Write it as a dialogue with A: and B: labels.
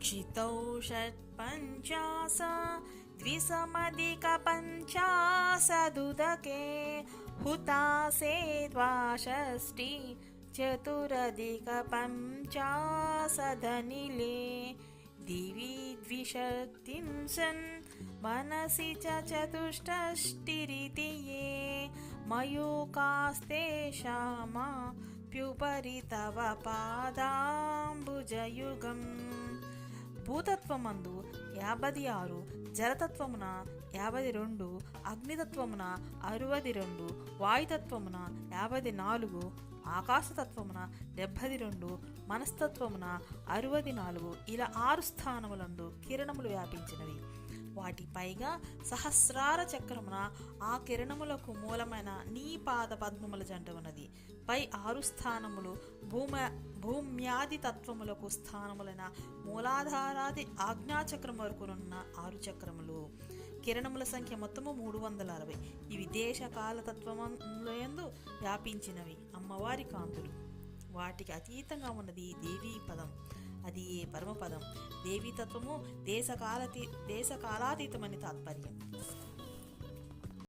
A: क्षितौ चितौषट्पञ्चासा द्विसमधिकपञ्चासदुदके हुतासे द्वाषष्टि चतुरधिकपञ्चाशदनिले दिवि द्विषक्तिंशन् मनसि च चतुष्टष्टिरिति ये मयूकास्ते मयोकास्तेषामाप्युपरि तव पादाम्बुजयुगम् భూతత్వమందు యాభై ఆరు జలతత్వమున యాభై రెండు అగ్నితత్వమున అరవది రెండు వాయుతత్వమున యాభై నాలుగు ఆకాశతత్వమున డెబ్బది రెండు మనస్తత్వమున అరవది నాలుగు ఇలా ఆరు స్థానములందు కిరణములు వ్యాపించినవి. వాటి పైగా సహస్రార చక్రమున ఆ కిరణములకు మూలమైన నీ పాద పద్మముల జంట ఉన్నది. పై ఆరు స్థానములు భూమ భూమ్యాది తత్వములకు స్థానములైన మూలాధారాది ఆజ్ఞాచక్రం వరకునున్న ఆరు చక్రములు. కిరణముల సంఖ్య మొత్తము మూడు వందల అరవై ఇవి దేశ కాల తత్వములందు వ్యాపించినవి. అమ్మవారి కాంతులు. వాటికి అతీతంగా ఉన్నది దేవీ పదం. అది ఏ పరమపదం? దేవీతత్వము దేశకాలతీ దేశకాలాతీతమని తాత్పర్యం.